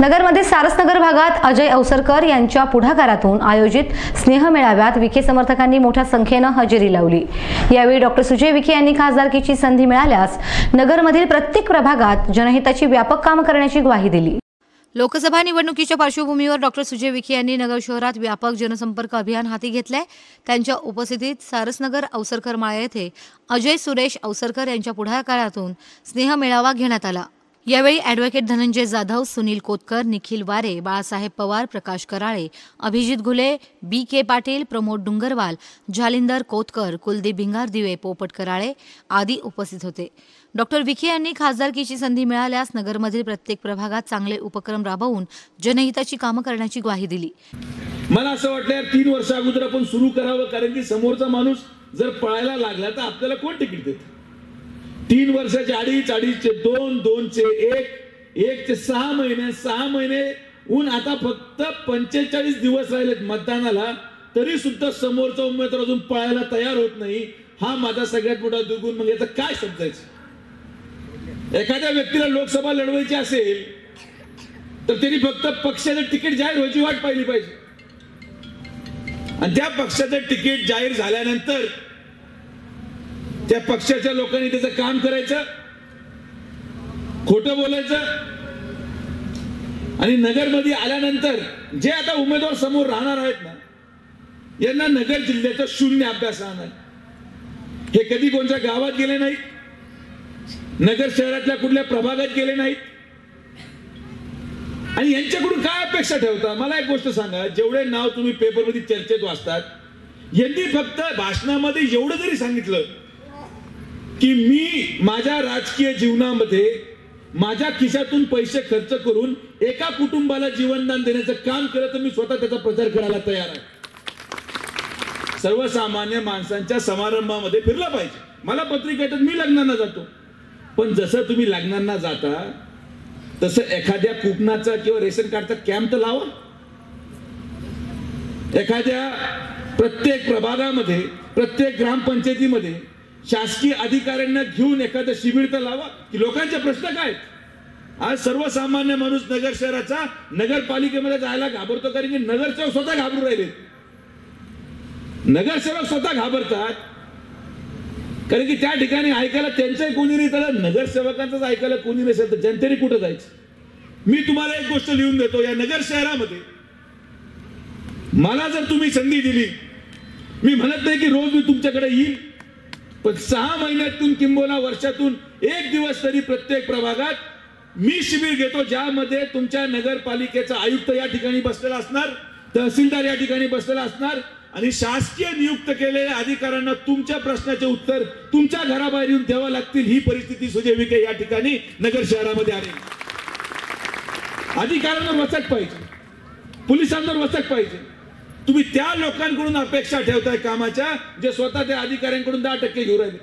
नगरमध्ये सारसनगर भागात अजय अवसरकर यांच्या पुढाकारातून आयोजित स्नेह मेळाव्यात विखे समर्थकांनी मोठ्या संख्येनं हजेरी लावली. यावेळी डॉक्टर सुजय विखे यांनी खासदारकीची संधी मिळाल्यास नगरमधील प्रत्येक प्रभागात जनहिताची व्यापक कामं करण्याची ग्वाही दिली. लोकसभा निवडणुकीच्या पार्श्वभूमीवर डॉक्टर सुजय विखे यांनी नगर शहरात व्यापक जनसंपर्क अभियान हाती घेतलंय. त्यांच्या उपस्थितीत सारसनगर अवसरकर माळा येथे अजय सुरेश अवसरकर यांच्या पुढाकारातून स्नेह मेळावा घेण्यात आला. यावेळी ॲडव्होकेट धनंजय जाधव सुनील कोतकर निखिल वारे बाळासाहेब पवार प्रकाश कराळे अभिजित घुले बी के पाटील प्रमोद डुंगरवाल जालिंदर कोतकर कुलदीप भिंगार दिवे पोपट कराळे आदी उपस्थित होते. डॉक्टर विखे यांनी खासदारकीची संधी मिळाल्यास नगरमधील प्रत्येक प्रभागात चांगले उपक्रम राबवून जनहिताची कामं करण्याची ग्वाही दिली. मला असं वाटलं तीन वर्ष अगोदर आपण सुरू करावं कारण की समोरचा माणूस जर पळायला लागला तर आपल्याला कोण तिकीट देत? तीन वर्षाचे अडीच अडीचचे दोन दोनचे एक एकचे सहा महिने सहा महिने ऊन आता फक्त पंचेचाळीस दिवस राहिलेत मतदानाला तरी सुद्धा समोरचा उमेदवार अजून पळायला तयार होत नाही. हा माझा सगळ्यात मोठा दुर्गुण म्हणजे मग याचं काय समजायचं एखाद्या व्यक्तीला लोकसभा लढवायची असेल तर त्यांनी फक्त पक्षाचं तिकीट जाहीर व्हायची वाट पाहिली पाहिजे. आणि त्या पक्षाचं तिकीट जाहीर झाल्यानंतर त्या पक्षाच्या लोकांनी त्याचं काम करायचं खोटं बोलायचं. आणि नगरमध्ये आल्यानंतर जे आता उमेदवार समोर राहणार आहेत ना यांना नगर जिल्ह्याचा शून्य अभ्यास राहणार. हे कधी कोणत्या गावात गेले नाहीत नगर शहरातल्या कुठल्या प्रभागात गेले नाहीत. आणि यांच्याकडून काय अपेक्षा ठेवता? मला एक गोष्ट सांगा जेवढे नाव तुम्ही पेपरमध्ये चर्चेत वाचतात यांनी फक्त भाषणामध्ये एवढं जरी सांगितलं की मी माझ्या राजकीय जीवनामध्ये माझ्या खिशातून पैसे खर्च करून एका कुटुंबाला जीवनदान देण्याचं काम केलं तर मी स्वतः त्याचा प्रचार करायला तयार आहे. सर्वसामान्य माणसांच्या समारंभामध्ये फिरला पाहिजे. मला पत्रिका येतात मी लग्नांना जातो. पण जसं तुम्ही लग्नांना जाता तसं एखाद्या कुपनाचा किंवा रेशन कार्डचा कॅम्प तर लावा. एखाद्या प्रत्येक प्रभागामध्ये प्रत्येक ग्रामपंचायतीमध्ये शासकीय अधिकाऱ्यांना घेऊन एखादं शिबिर तर लावा. की लोकांचे प्रश्न काय? आज सर्वसामान्य माणूस नगर शहराचा नगरपालिकेमध्ये जायला घाबरतो कारण की नगरसेवक स्वतः घाबरून राहिले. नगरसेवक स्वतः घाबरतात. कारण की त्या ठिकाणी ऐकायला त्यांचंही कोणी नाही तर नगरसेवकांचंच ऐकायला कोणी नसेल तर जनतेने कुठं जायचं? मी तुम्हाला एक गोष्ट लिहून देतो या नगर शहरामध्ये मला जर तुम्ही संधी दिली मी म्हणत नाही की रोज मी तुमच्याकडे येईल पण सहा महिन्यातून किंबोना वर्षातून एक दिवस तरी प्रत्येक प्रभागात मी शिबिर घेतो ज्यामध्ये तुमच्या नगरपालिकेचा आयुक्त या ठिकाणी बसलेला असणार तहसीलदार या ठिकाणी बसलेला असणार आणि शासकीय नियुक्त केलेल्या अधिकाऱ्यांना तुमच्या प्रश्नाचे उत्तर तुमच्या घराबाहेर येऊन द्यावं लागतील ही परिस्थिती सुजय या ठिकाणी नगर शहरामध्ये आली अधिकाऱ्यांवर वचक पाहिजे. पोलिसांवर वचक पाहिजे. तुम्ही त्या लोकांकडून अपेक्षा ठेवताय कामाच्या जे स्वतः त्या अधिकाऱ्यांकडून दहा टक्के घेऊ राहिले.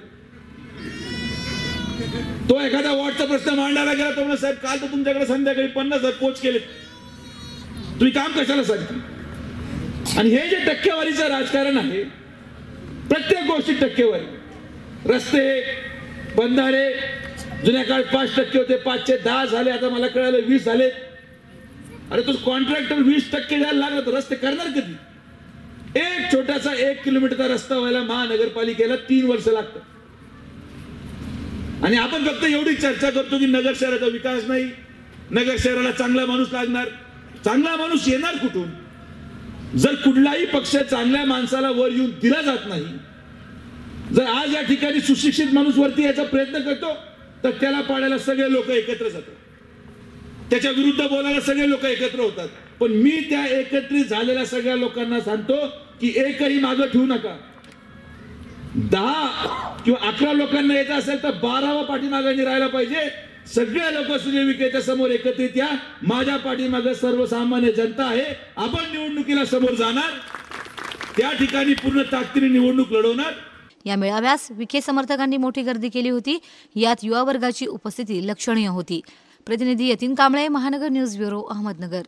तो एखादा वॉर्डचा प्रश्न मांडायला गेला तो म्हणा, साहेब काल तर तुमच्याकडे संध्याकाळी पन्नास हजार पोच केले तुम्ही काम कशाला सांगता आणि हे जे टक्केवारीचं राजकारण आहे प्रत्येक गोष्टी टक्केवारी. रस्ते बंधारे जुन्या काळात पाच टक्के होते पाचशे दहा झाले आता मला कळालं वीस झाले. अरे तो कॉन्ट्रॅक्टर वीस टक्के द्यायला लागला तर रस्ते करणार कधी? एक छोटासा एक किलोमीटरचा रस्ता व्हायला महानगरपालिकेला तीन वर्ष लागतात. आणि आपण फक्त एवढी चर्चा करतो की नगर शहराचा विकास नाही नगर शहराला चांगला माणूस लागणार. चांगला माणूस येणार कुठून? जर कुठलाही पक्ष चांगल्या माणसाला वर येऊन दिला जात नाही जर आज या ठिकाणी सुशिक्षित माणूस वरती याचा प्रयत्न करतो तर त्याला पाडायला सगळे लोक एकत्र जातात. त्याच्या विरुद्ध बोलायला सगळे लोक एकत्र होतात. पण मी त्या एकत्रित झालेल्या सगळ्या लोकांना सांगतो की एकही मागं ठेवू नका. दहा किंवा अकरा लोकांना येत असेल तर बारावा पाठीमागाने राहायला पाहिजे. सगळे लोक सुजय विखेच्या समोर एकत्रित या. माझ्या पाठीमाग सर्वसामान्य जनता आहे. आपण निवडणुकीला समोर जाणार. त्या ठिकाणी पूर्ण ताकदीने निवडणूक लढवणार. या मेळाव्यास विखे समर्थकांनी मोठी गर्दी केली होती. यात युवा वर्गाची उपस्थिती लक्षणीय होती. प्रतिनिधी यतीन कांबळे महानगर न्यूज ब्युरो अहमदनगर.